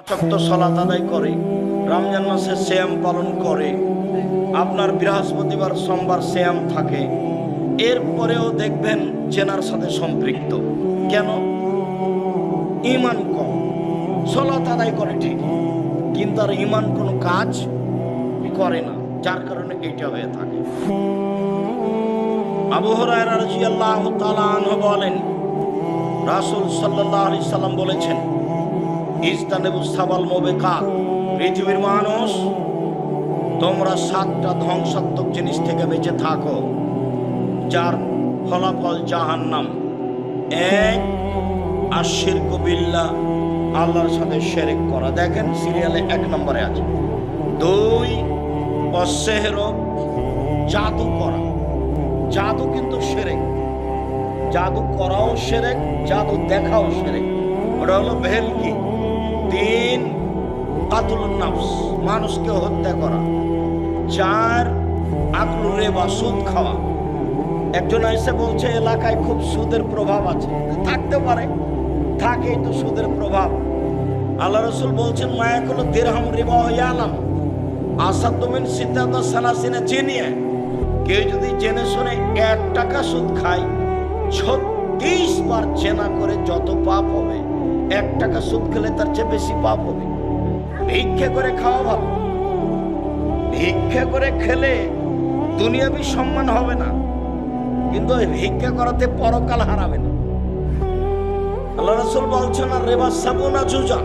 চক্ত সলাত আদায় করে, রমজান মাসে শ্যাম পালন করে, আপনার বৃহস্পতিবার, সোমবার শ্যাম থাকে। এরপরেও দেখবেন চেনার সাথে সম্পৃক্ত। কেন? ইমান কম, সলাত আদায় করে ঠিক, কিন্তু আর ইমান কোনো কাজ করে না, যার কারণে এইটা হয়ে থাকে। আবু হুরায়রা রাদিয়াল্লাহু তাআলা আনহু বলেন, রাসূল সাল্লাল্লাহু আলাইহি সাল্লাম বলেছেন ইস্তানেবু সাবাল মোবেকাত পৃথিবীর মানুষ, তোমরা সাতটা ধ্বংসাত্মক জিনিস থেকে বেঁচে থাকো, যার ফলাফল জাহান্নাম। এক আশির কবিল্লা আল্লাহর সাথে শেরেক করা। দেখেন, সিরিয়ালে এক নম্বরে আছে। দুই, অসেহর, জাদু করা। জাদু কিন্তু সেরেক জাদু করাও সেরেক জাদু দেখাও সেরেক ওটা হলো ভেলকি তিন কাতুল নাফস, মানুষকে হত্যা করা চার আকলু রেবা সুদ খাওয়া। একজন এসে বলছে, এলাকায় খুব সুদের প্রভাব আছে। থাকতে পারে, থাকেই তো সুদের প্রভাব। আল্লাহ রসুল বলছেন মায়া মায়াকুল দিরহাম রিবা হইয়া আলাম আসাদ তুমিন সিদ্ধান্ত সানাসিনে চিনিয়ে, কেউ যদি জেনে শুনে এক টাকা সুদ খায়, ছত্রিশ বার চেনা করে যত পাপ হবে এক টাকা সুদ খেলে তার চেয়ে বেশি পাপ হবে। ভিক্ষে করে খাওয়া ভালো। ভিক্ষে করে খেলে দুনিয়াবি সম্মান হবে না। কিন্তু ওই ভিক্ষা করাতে পরকাল হারাবে না। আল্লাহ রসুল বলছেন, আর রেবা সাবুনা জুজা।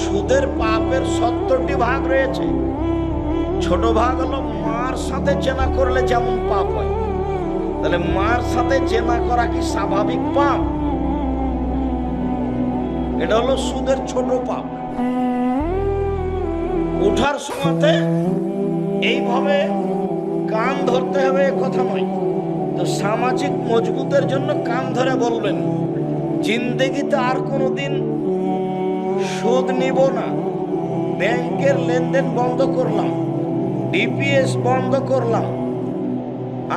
সুদের পাপের সত্তরটি ভাগ রয়েছে। ছোট ভাগ হলো মার সাথে চেনা করলে যেমন পাপ হয়, তাহলে মার সাথে চেনা করা কি স্বাভাবিক পাপ? এটা হলো সুদের ছোট পাপ। উঠার সময়তে এইভাবে কান ধরতে হবে কথা নয়। তো সামাজিক মজবুতের জন্য কান ধরে বলবেন, জিন্দেগিতে আর কোনো দিন সুদ নিব না। ব্যাংকের লেনদেন বন্ধ করলাম, ডিপিএস বন্ধ করলাম,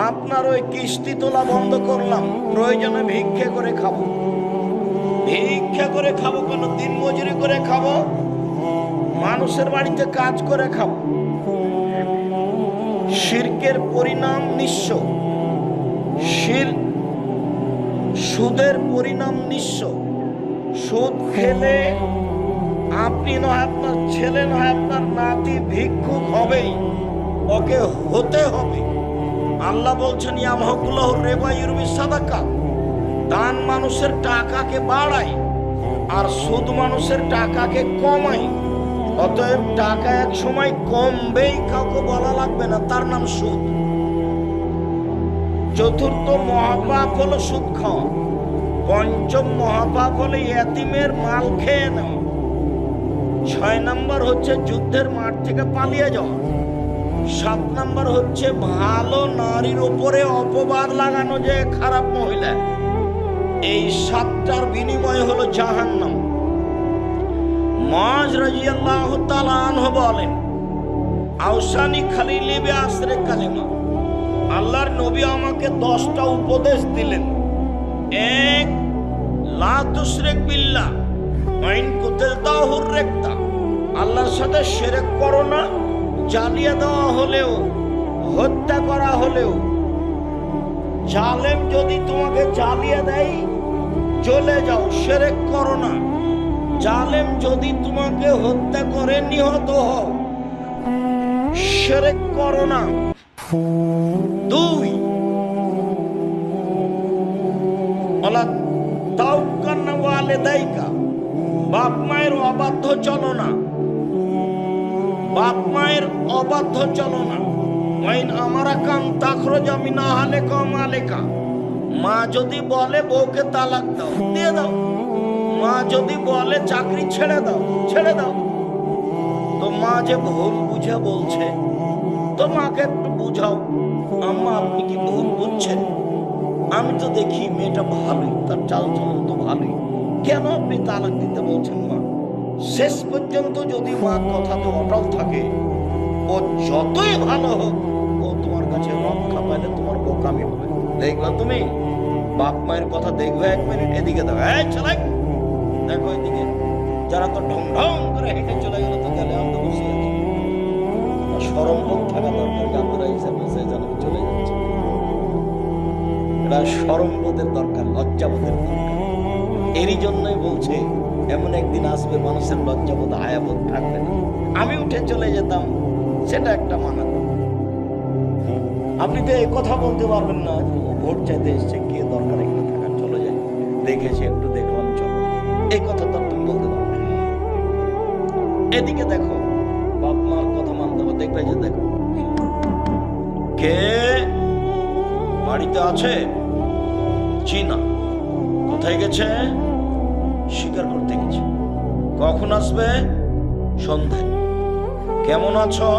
আপনার ওই কিস্তি তোলা বন্ধ করলাম, প্রয়োজনে ভিক্ষে করে খাব। ভিক্ষা করে খাব, কেন দিন মজুরি করে খাব, মানুষের বাড়িতে কাজ করে খাব। শির্কের পরিণাম নিঃস্ব। শির, সুদের পরিণাম নিঃস্ব। সুদ খেলে আপনি নয়, আপনার ছেলে নয়, আপনার নাতি ভিক্ষুক হবেই, ওকে হতে হবে। আল্লাহ বলছেন, ইয়ামহকুল্লাহ রেবা ইউরবি সাদাকা দান মানুষের টাকাকে বাড়ায় আর সুদ মানুষের টাকাকে কমায়। অতএব টাকা এক সময় কমবেই, কাউকে বলা লাগবে না, তার নাম সুদ। চতুর্থ মহাপাপ হলো সুদ খাওয়া। পঞ্চম মহাপাপ হলো এতিমের মাল খেয়ে নেওয়া। ছয় নম্বর হচ্ছে যুদ্ধের মাঠ থেকে পালিয়ে যাওয়া। সাত নম্বর হচ্ছে ভালো নারীর উপরে অপবাদ লাগানো যে খারাপ মহিলা। এই সাতটার বিনিময় হলো জাহান্নাম। মাজ রাজিয়াল্লাহ তালানহ বলেন আউসানি খালি লিবে আশ্রে কালিমা। আল্লাহর নবী আমাকে দশটা উপদেশ দিলেন। এক, লা তুশরিক বিল্লাহ, আইন কুতেল দাহুর রেক্তা। আল্লাহর সাথে শিরক করো না, জ্বালিয়ে দেওয়া হলেও, হত্যা করা হলেও জালেম যদি তোমাকে জ্বালিয়ে দেয় চলে যাও, সেরেক করো না। জালেম যদি তোমাকে হত্যা করে, নিহত হও, সেরেক করো না। দুই বাপ মায়ের অবাধ্য চলো না। বাপ মায়ের অবাধ্য চলো না। ওয়াইন আমারা কাম তাখরজ আমি না হালে কম আলেকা। মা যদি বলে বউকে তালাক দাও, দিয়ে দাও। মা যদি বলে চাকরি ছেড়ে দাও ছেড়ে দাও। তো মা যে ভুল বুঝে বলছে, তো মাকে একটু বুঝাও। আম্মা, আপনি কি ভুল বুঝছেন? আমি তো দেখি মেয়েটা ভালোই, তার চাল চলন তো ভালোই। কেন আপনি তালাক দিতে বলছেন মা? শেষ পর্যন্ত যদি মা কথাতে অটল থাকে ও যতই ভালো হোক, ও তোমার কাছে রক্ষা পাইলে তোমার বোকামি হবে। দেখবা তুমি? বাপ মায়ের কথা দেখবে এক মিনিট, এদিকে দাও। এই চালাই দেখো এদিকে। যারা তো ঢং ঢং করে হেঁটে চলে গেল, তো গেলে আমরা বসে আছি। সরম বোধ থাকা দরকার আপনারা হিসাবে বসে যেন চলে যাচ্ছে। এটা সরম বোধের দরকার লজ্জাবোধের দরকার। এরই জন্যই বলছে, এমন একদিন আসবে, মানুষের লজ্জাবোধ হায়াবোধ থাকবে না। আমি উঠে চলে যেতাম। সেটা একটা মানা। আপনি তো এই কথা বলতে পারবেন না, ভোট চাইতে এসছে, কে দরকার এখানে থাকার? চলে যায় দেখেছি একটু দেখলাম চলো। এই কথা তো তুমি বলতে পারবে না। এদিকে দেখো, বাপ মার কথা মানতে হবে, দেখবে যে দেখো। কে বাড়িতে আছে? চীনা। কোথায় গেছে? শিকার করতে গেছে। কখন আসবে? সন্ধ্যায়। কেমন আছো?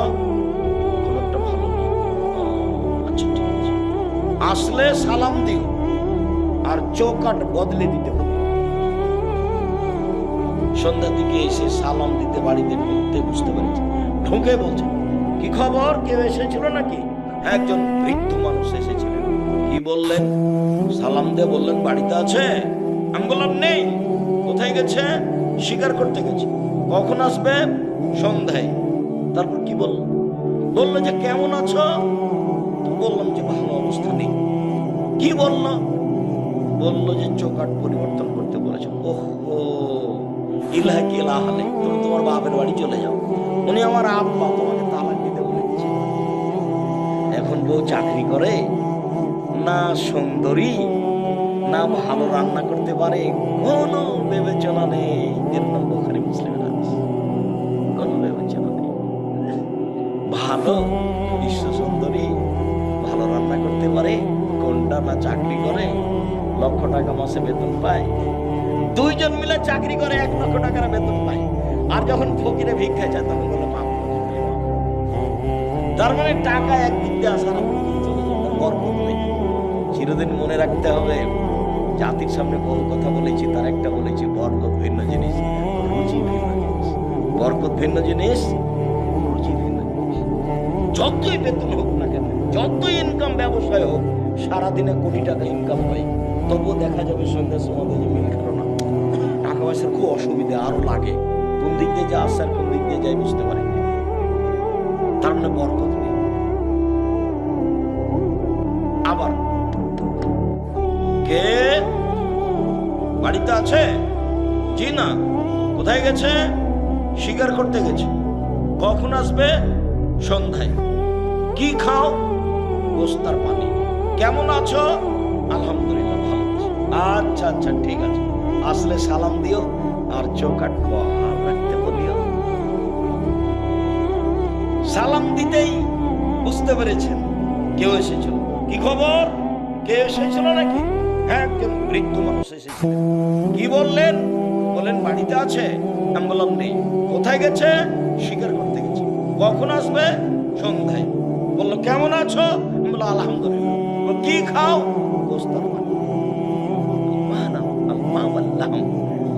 আচ্ছা আসলে সালাম দিও, আর চৌকাট বদলে দিতে হবে। সন্ধ্যার দিকে এসে সালাম দিতে বাড়িতে ঢুকতে বুঝতে পেরেছে। ঢুকে বলছে, কি খবর? কেউ এসেছিল নাকি? একজন বৃদ্ধ মানুষ এসেছিলেন। কি বললেন? সালাম দিয়ে বললেন, বাড়িতে আছে? আমি বললাম, নেই। কোথায় গেছে? শিকার করতে গেছে। কখন আসবে? সন্ধ্যায়। বলল, বলল যে, কেমন আছো? বললাম যে, ভালো অবস্থা নেই। কি বলল? বলল যে চোকাট পরিবর্তন করতে বলেছে। ওহো ইলাহ কি ইলাহালে তুমি তোমার বাপের বাড়ি চলে যাও। উনি আমার আব্বা, তোমাকে তালাক দিতে বলেছে। এখন বউ চাকরি করে, না সুন্দরী, না ভালো রান্না করতে পারে, কোনো বিবেচনা নেই। না চাকরি করে, লক্ষ টাকা মাসে বেতন পায়। দুইজন মিলে চাকরি করে, এক লক্ষ টাকার বেতন পায়। আর যখন ফকিরে ভিক্ষা যায়, তখন বলে করো। তার মানে টাকা একদিক দিয়ে আসার চিরদিন মনে রাখতে হবে, জাতির সামনে বহু কথা বলেছি, তার একটা বলেছি, বরকত ভিন্ন জিনিস, রুচি ভিন্ন জিনিস। বরকত ভিন্ন জিনিস, রুচি ভিন্ন জিনিস। যতই বেতন হোক না কেন, যতই ইনকাম ব্যবসায় হোক সারাদিনে কোটি টাকা ইনকাম হয়, তবুও দেখা যাবে সন্ধ্যার সময় যে মিল খেলো না। টাকা পয়সার খুব অসুবিধা, আরও লাগে। কোন দিক দিয়ে যা আসছে আর কোন দিক দিয়ে যাই বুঝতে পারি। তার মানে বরকত নেই। আবার, কে? বাড়িতে আছে? জি না। কোথায় গেছে? শিকার করতে গেছে। কখন আসবে? সন্ধ্যায়। কি খাও? গোস্তার পানি। কেমন আছো? আলহামদুলিল্লাহ ভালো আচ্ছা আচ্ছা ঠিক আছে। আসলে সালাম দিও আর চৌকাট রাখতে বলিও। সালাম দিতেই বুঝতে পেরেছেন কেউ এসেছিল। কি খবর? কে এসেছিল নাকি? হ্যাঁ একজন বৃদ্ধ মানুষ এসেছিল কি বললেন? বলেন বাড়িতে আছে? আমি বললাম নেই। কোথায় গেছে? শিকার করতে গেছে। কখন আসবে? সন্ধ্যায়। বলল কেমন আছো? আমি বললাম আলহামদুলিল্লাহ। বলল, কি খাও? গোস্তার পানি।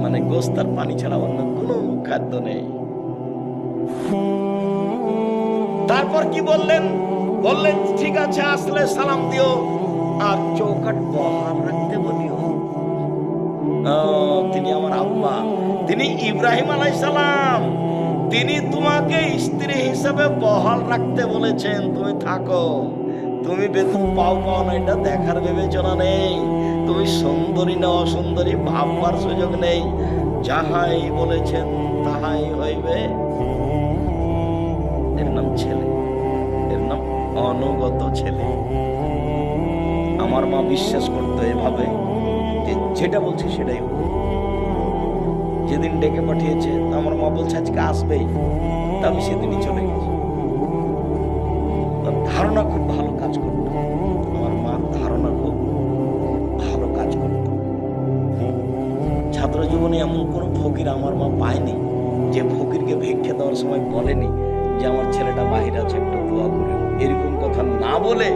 মানে গোস্তার পানি ছাড়া অন্য কোনো খাদ্য নেই। তারপর কি বললেন? বললেন, ঠিক আছে, আসলে সালাম দিও, আর চৌকাট বহাল রাখতে বলিও। তিনি আমার আব্বা। তিনি ইব্রাহিম আলাই সালাম। তিনি তোমাকে স্ত্রী হিসেবে বহাল রাখতে বলেছেন, তুমি থাকো। তুমি বেতন পাও পাও না, এটা দেখার বিবেচনা নেই। তুমি সুন্দরী না অসুন্দরী, ভাববার সুযোগ নেই। যাহাই বলেছেন, তাহাই হইবে। এর নাম ছেলে। এর নাম অনুগত ছেলে। আমার মা বিশ্বাস করতো এভাবে। যে যেটা বলছে সেটাই যেদিন ডেকে পাঠিয়েছে, আমার মা বলছে, আজকে আসবেই। তা আমি সেদিনই চলে গেছি। ধারণা খুব ভালো। জীবনে এমন কোনো ফকির আমার মা পায়নি যে ফকিরকে ভিক্ষে দেওয়ার সময় বলেনি যে আমার ছেলেটা বাহির আছে, একটু দোয়া করে। এরকম কথা না বলে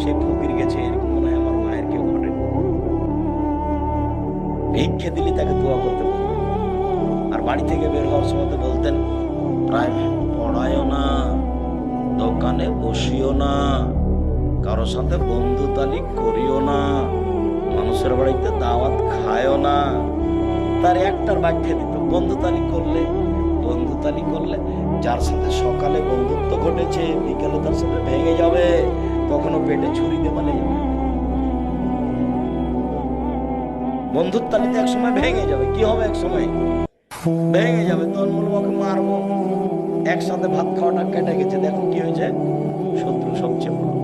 সে ফকির গেছে, এরকম মনে হয় আমার মায়ের কেউ ঘটেনি। ভিক্ষে দিলে তাকে দোয়া করতে আর বাড়ি থেকে বের হওয়ার সময় তো বলতেন প্রাইভেট পড়ায়ও না, দোকানে বসিও না কারোর সাথে বন্ধুতালি করিও না, মানুষের বাড়িতে দাওয়াত খায়ও না তার একটার ব্যাখ্যা দিত বন্ধুতালি করলে বন্ধুতালি করলে যার সাথে সকালে বন্ধুত্ব ঘটেছে, বিকালে তার সাথে ভেঙে যাবে, কখনো পেটে ছুরি পালিয়ে যাবে বন্ধুত্বালিতে এক সময় ভেঙে যাবে, কি হবে এক সময় ভেঙে যাবে তোর মূলমকে মারবো। একসাথে ভাত খাওয়াটা কেটে গেছে, দেখো কি হয়েছে? শত্রু সবচেয়ে বড়।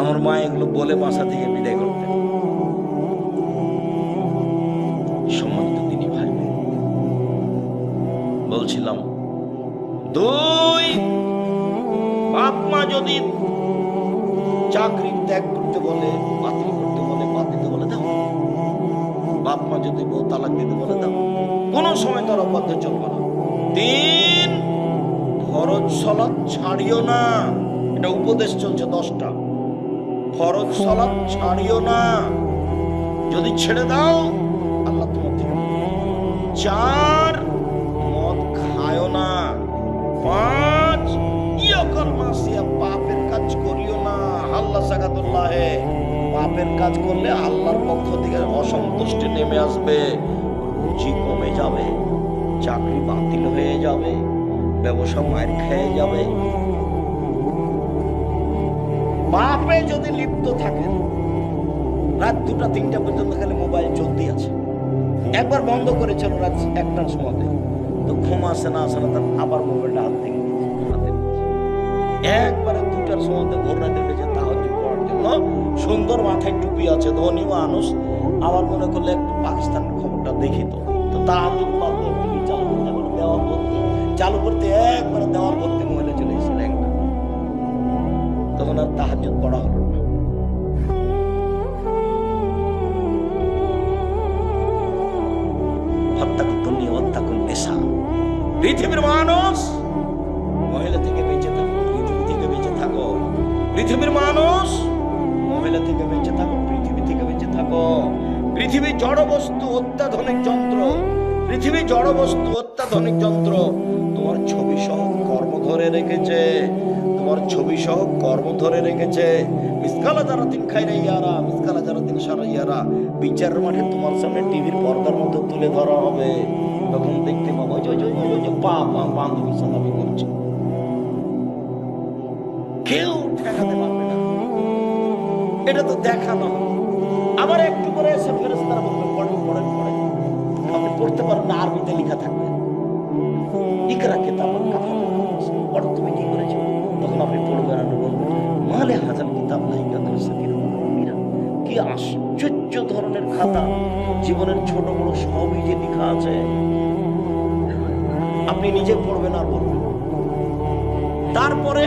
আমার মা এগুলো বলে বাসা থেকে বিদায় করতেন দুই বাপ মা যদি চাকরি ত্যাগ করতে বলে, বাতিল করতে বলে, বাদ দিতে বলে দাও বাপ মা যদি বউ তালাক দিতে বলে দাও কোনো সময় তার অবাধ্য চলবে না। তিন, ফরজ সলাৎ ছাড়িও না। এটা উপদেশ চলছে দশটা। ফরজ সলাৎ ছাড়িও না। যদি ছেড়ে দাও, আল্লাহ তোমার চার কাজ করিও না। আল্লাহ কাজ করলে আল্লাহর পক্ষ থেকে নেমে আসবে কমে যাবে, চাকরি বাতিল হয়ে যাবে, ব্যবসা খেয়ে যাবে। যদি লিপ্ত থাকেন, রাত দুটা, তিনটা পর্যন্ত খালি মোবাইল আছে। একবার বন্ধ করেছিল রাত একটার সময়। তো ঘুম আসে না, আসে আবার মোবাইলটা হাত থেকে একবারে দুটার সময় ভোর রাতে উঠেছে তাহাজ পড়ার জন্য সুন্দর মাথায় টুপি আছে, ধনী মানুষ। আবার মনে করলে একটু পাকিস্তানের খবরটা দেখি তো। তো তাহাজ টিভি চালু করতে একবারে দেওয়াল ভর্তি চালু করতে, একবারে দেওয়াল ভর্তি মহিলা চলে এসেছিল একটা। তখন আর তাহাজ পড়া হলো পৃথিবীর মানুষ মহিলা থেকে বেঁচে থাকো পৃথিবী থেকে বেঁচে থাকো পৃথিবীর মানুষ মহিলা থেকে বেঁচে থাকো পৃথিবী থেকে বেঁচে থাকো পৃথিবী জড় বস্তু অত্যাধুনিক যন্ত্র পৃথিবী জড় বস্তু অত্যাধুনিক যন্ত্র তোমার ছবি সহ কর্ম ধরে রেখেছে তোমার ছবি সহ কর্ম ধরে রেখেছে মিসকালা যারা দিন খাইরা ইয়ারা মিসকালা যারা দিন সারা ইয়ারা বিচারের মাঠে তোমার সামনে টিভির পর্দার মধ্যে তুলে ধরা হবে তখন দেখতে পাবো যে- পা পা বান্ধবীর সাথে আমি করছি কেউ ঠেকাতে পারবে না এটা তো দেখানো আবার একটু করে এসে ফেরেস্তারা বলবে পড়েন পড়েন পড়েন আপনি পড়তে পারেন না আরবিতে লেখা থাকবে ইকরা কিতাব পড়ো তুমি কি করেছ তখন আপনি পড়বেন আর বলবেন মালে হাজার কিতাব নাই কাদের কি আশ্চর্য ধরনের খাতা। জীবনের ছোট বড় সবই যে লেখা আছে, আপনি নিজে পড়বেন আর বলবেন। তারপরে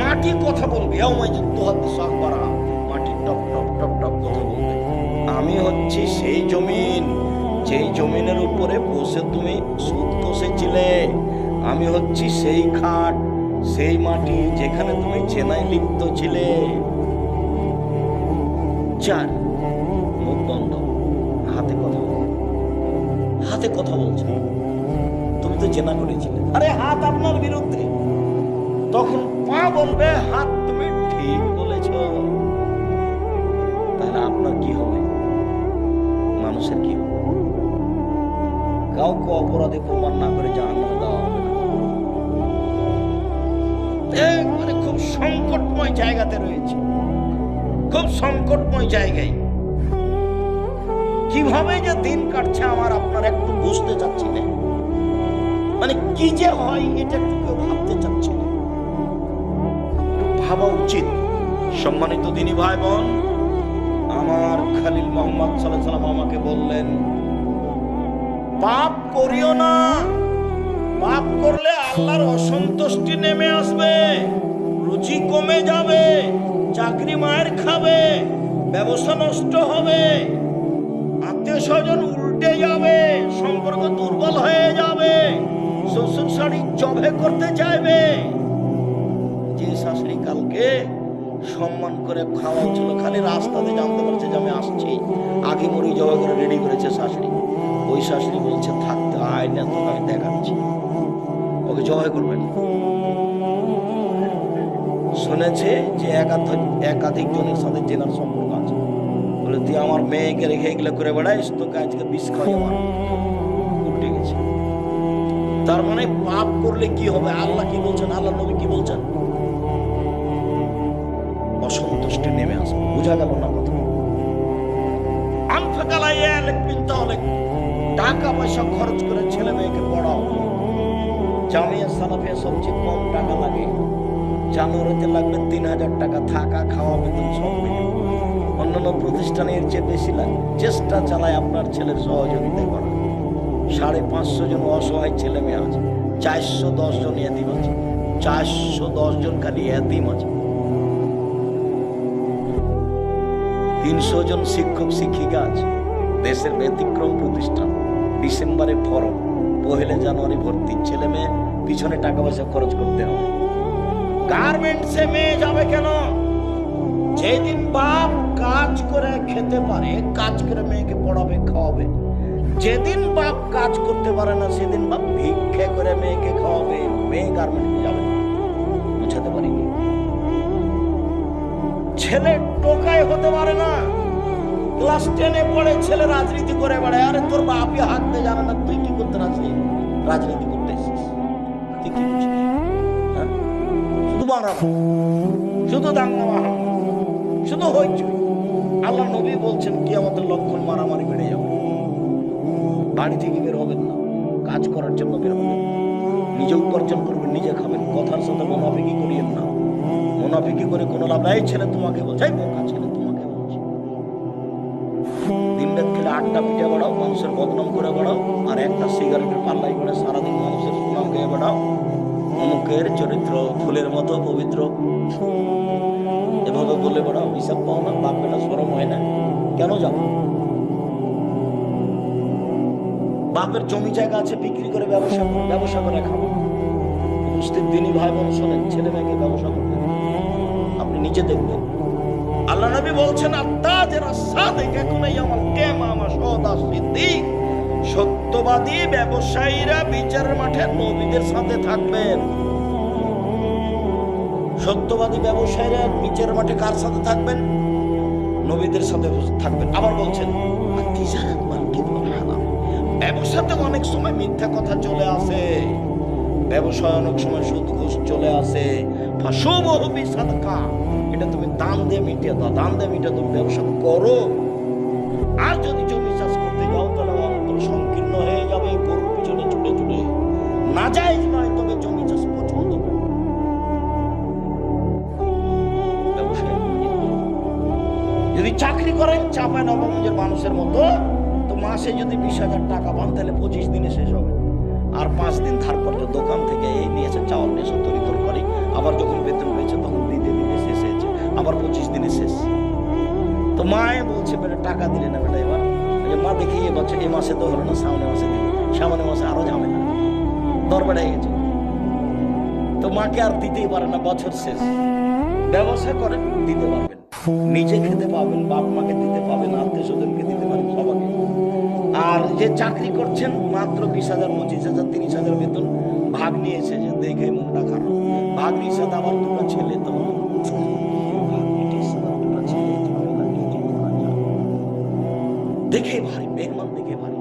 মাটি কথা বলবে। মাটি টপ টপ টপ টপ কথা বলবে। আমি হচ্ছি সেই জমিন, যেই জমিনের উপরে বসে তুমি সুদ কষেছিলে। আমি হচ্ছি সেই খাট, সেই মাটি যেখানে তুমি চেনাই লিপ্ত ছিলে। চার হাতে কথা বলছে। তুমি তো চেনা করেছিলে আরে হাত আপনার বিরুদ্ধে। তখন পা বলবে, হাত তুমি ঠিক বলেছ। তাহলে আপনার কি হবে? মানুষের কি হবে? কাউকে অপরাধে প্রমাণ না করে জাহান্ন দেওয়া হবে না। খুব সংকটময় জায়গাতে রয়েছে। খুব সংকটময় জায়গায়। কীভাবে যে দিন কাটছে আমার আপনার একটু বুঝতে চাচ্ছি না। মানে কি যে হয় এটা একটু কেউ ভাবতে চাচ্ছি না। ভাবা উচিত। সম্মানিত দিনী ভাই বোন আমার খালিল মোহাম্মদ সাল্লাম আমাকে বললেন পাপ করিও না। পাপ করলে আল্লাহর অসন্তুষ্টি নেমে আসবে, রুচি কমে যাবে, চাকরি মায়ের খাবে, ব্যবসা নষ্ট হবে। স্বজন উল্টে যাবে, সম্পর্ক দুর্বল হয়ে যাবে, শ্বশুর শাড়ি জবে করতে চাইবে। যে শাশুড়ি কালকে সম্মান করে খাওয়া ছিল খালি রাস্তাতে জানতে পারছে যে আমি আসছি, আগে মরি জবা করে রেডি করেছে শাশুড়ি। ওই শাশুড়ি বলছে থাকতে আয়, না, তোকে আমি দেখাচ্ছি। ওকে জবাই করবেন শুনেছে যে একাধিক জনের সাথে জেনার সম্পর্ক তুই আমার মেয়েকে রেখে এগুলো করে বেড়াইস? তোকে আজকে বিষ খাওয়াই গেছে। তার মানে পাপ করলে কি হবে? আল্লাহ কি বলছেন? আল্লাহ নবী কি বলছেন? অসন্তুষ্টি নেমে আসবে বোঝা গেল না কথা টাকা পয়সা খরচ করে ছেলে মেয়েকে পড়াও। জামিয়া সালাফিয়া সবচেয়ে কম টাকা লাগে। জানুয়ারিতে লাগবে তিন হাজার টাকা। থাকা, খাওয়া, বেতন সব মিলে। প্রতিষ্ঠানের চেয়ে বেশি লাগে। চেষ্টা চালায় আপনার ছেলের সহযোগিতা করা। সাড়ে পাঁচশো জন অসহায় ছেলে মেয়ে আছে। চারশো দশ জন এতিম আছে। চারশো দশ জন খালি এতিম আছে। তিনশো জন শিক্ষক, শিক্ষিকা আছে। দেশের ব্যতিক্রম প্রতিষ্ঠান। ডিসেম্বরে ফরম। পহেলে জানুয়ারি ভর্তি। ছেলে মেয়ে, পিছনে টাকা পয়সা খরচ করতে হবে। গার্মেন্টসে মেয়ে যাবে কেন? যেদিন বাপ কাজ করে খেতে পারে, কাজ করে মেয়েকে পড়াবে, খাওয়াবে। যেদিন বাপ কাজ করতে পারে না, সেদিন বাপ ভিক্ষে করে মেয়েকে খাওয়াবে, মেয়ে গার্মেন্টে যাবে। বুঝাতে পারিনি। ছেলে টোকাই হতে পারে না। ক্লাস টেনে পড়ে ছেলে রাজনীতি করে বেড়ায়। আরে তোর বাপই হাঁটতে জানে না, তুই কি করতে রাজনীতি রাজনীতি করতে এসেছিস। তুই কি হ্যাঁ? শুধু বানাবো শুধু দাঙ্গা শুধু হইচই। আল্লাহ নবী বলছেন কি আমাদের লক্ষণ মারামারি বেড়ে যাবে। বাড়ি থেকে বের হবেন না। কাজ করার জন্য বের হবেন নিজে উপার্জন করবেন, নিজে খাবেন। কথার সাথে মোনাফিকি করিয়েন না। মোনাফিকি করে কোনো লাভ নাই। ছেলে তোমাকে এই বোকা ছেলে তোমাকে বলছে। দিন রাত খেলে আটটা পিঠে বাড়াও, মানুষের বদনাম করে বাড়াও, আর একটা সিগারেটের পাল্লাই করে সারাদিন মানুষের সুনাম খেয়ে বাড়াও। অমুকের চরিত্র ফুলের মতো পবিত্র। হিসাব পাও না বাপ বেটা সরম হয় না। কেন যাব বাপের জমি জায়গা আছে, বিক্রি করে ব্যবসা ব্যবসা করে খাব উপস্থিত দিনই ভাই বোন শোনেন, ছেলে মেয়েকে ব্যবসা করতে আপনি নিজে দেখবেন। আল্লাহ নবী বলছেন সত্যবাদী ব্যবসায়ীরা বিচারের মাঠে নবীদের সাথে থাকবেন। সত্যবাদী ব্যবসায়ীরা বিচারের মাঠে কার সাথে থাকবেন? নবীদের সাথে থাকবেন। আবার বলছেন ব্যবসাতে অনেক সময় মিথ্যা কথা চলে আসে। ব্যবসায় অনেক সময় সুদ ঘুষ চলে আসে। এটা তুমি দান দিয়ে মিটিয়ে দাও দান দিয়ে মিটিয়ে তুমি ব্যবসা করো। আর যদি জমি চাষ করতে যাও, তাহলে সংকীর্ণ হয়ে যাবে, গরুর পিছনে ছুটে ছুটে। না যায় করেন, চাপায় নবগঞ্জের মানুষের মতো, তো মাসে যদি বিশ হাজার টাকা পান, তাহলে পঁচিশ দিনে শেষ হবে। আর পাঁচ দিন ধার করছে দোকান থেকে এই নিয়েছে, চাউল নিয়েছে তরি তরকারি, আবার যখন বেতন পেয়েছে, তখন দিতে দিতে শেষ হয়েছে, আবার পঁচিশ দিনে শেষ। তো মায়ে বলছে, বেটা, টাকা দিলে না বেটা এবার। মা দেখি এ বছর এ মাসে তো হলো না, সামনে মাসে দিবে সামনে মাসে আরও ঝামেলা। দর বেড়ে গেছে। তো মাকে আর দিতেই পারে না, বছর শেষ। ব্যবসা করে দিতে পারবেন নিজে খেতে পাবেন, বাপ মাকে দিতে পাবেন, আত্মীয় স্বজনকে দিতে পারেন, সবাইকে। আর যে চাকরি করছেন, মাত্র বিশ হাজার, পঁচিশ হাজার, তিরিশ হাজার বেতন ভাগ নিয়েছে যে দেখে মনটা খারাপ। ভাগ ভাগ্নিটির সাথে দুটো ছেলে নিয়ে যায়? দেখে ভারী দেখে ভারী।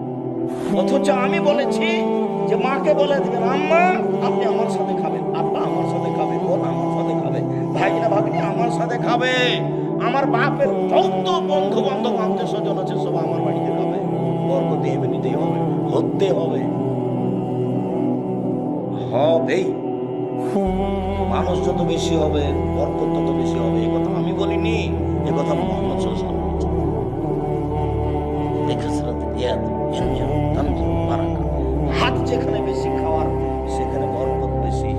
অথচ আমি বলেছি যে মাকে বলে দিবেন, আম্মা, আপনি আমার সাথে খাবেন, আব্বা আমার সাথে খাবে, বোন আমার সাথে খাবে ভাইরা ভাগ্নি আমার সাথে খাবে। আমার বাপের যত বন্ধু বান্ধব আত্মীয় স্বজন আছে, সব আমার বাড়িতে খাবে বরকত এমনি নিতেই হবে, হতে হবে। হবেই। মানুষ যত বেশি হবে বরকত তত বেশি হবে, এ কথা আমি বলিনি, এ কথা মোহাম্মদ সাল্লাল্লাহু আলাইহি হাত যেখানে বেশি খাওয়ার, সেখানে বরকত বেশি।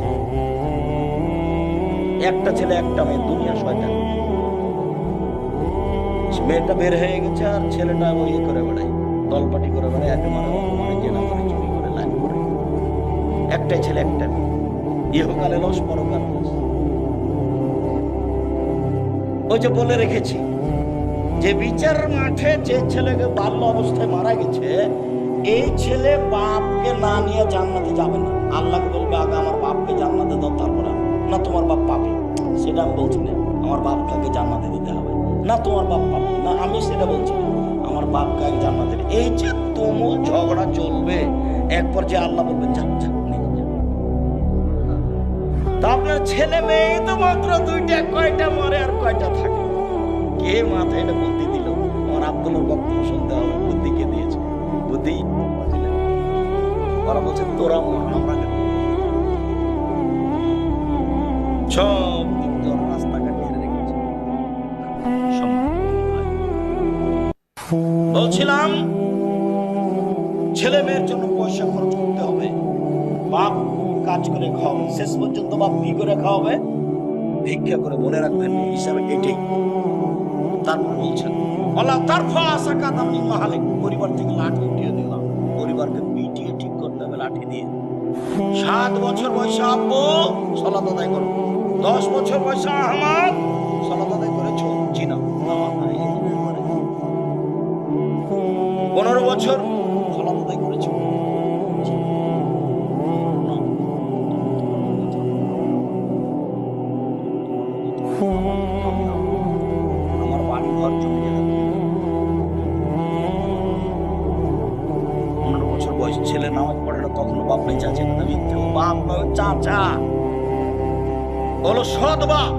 একটা ছেলে, একটা মেয়ে মেয়েটা বের হয়ে গেছে আর ছেলেটা ওই করে বেড়ায়, দলপাটি করে বেড়ায় মানে মানে জেনা করে, চুরি করে, লাইন করে। একটাই ছেলে, একটা মেয়ে। ইহকালে লস পরকাল ওই যে বলে রেখেছি, যে বিচার মাঠে যে ছেলেকে বাল্য অবস্থায় মারা গেছে, এই ছেলে বাপকে না নিয়ে জান্নাতে যাবে না। আল্লাহকে বলবে, আগে আমার বাপকে জান্নাতে দাও, তারপরে না, তোমার বাপ পাবে। সেটা আমি বলছি না। আমার বাপটাকে জান্নাতে দিতে হবে। না তোমার বাপ পাবে না আমি সেটা বলছি। আমার বাপ গায়ে জান্নাতের এই যে তুমুল ঝগড়া চলবে এক পর্যায়ে আল্লাহ বলবেন নিয়ে যাও। তা আপনার ছেলে মেয়ে তো মাত্র দুইটা, কয়টা মরে আর কয়টা থাকে? কে মাথায় এটা বুদ্ধি দিল? আমার আব্দুলের বক্তব্য শুনতে হবে, বুদ্ধি কে দিয়েছে? বুদ্ধি ওরা বলছে, তোরা মর আমরা কেন? ছেলে জন্য পয়সা খরচ করতে হবে। বাপ কাজ করে খাওয়াবে। শেষ পর্যন্ত বাপ কি করে খাওয়াবে? ভিক্ষা করে মনে রাখবেন, হিসাবে এটাই। তারপর বলছেন আশা মাহালে পরিবার থেকে লাঠি উঠিয়ে দিলাম। পরিবারকে পিটিয়ে ঠিক করতে হবে, লাঠি দিয়ে। সাত বছর বয়সে আব্বু সলাত আদায় করো। দশ বছর বয়সে আহমদ সলাত আদায়। পনেরো বছর আমার পনেরো বছর বয়স ছেলে নামাজ বাপ নাই চাচা বাপ চাচা। বলো সৎ বাপ।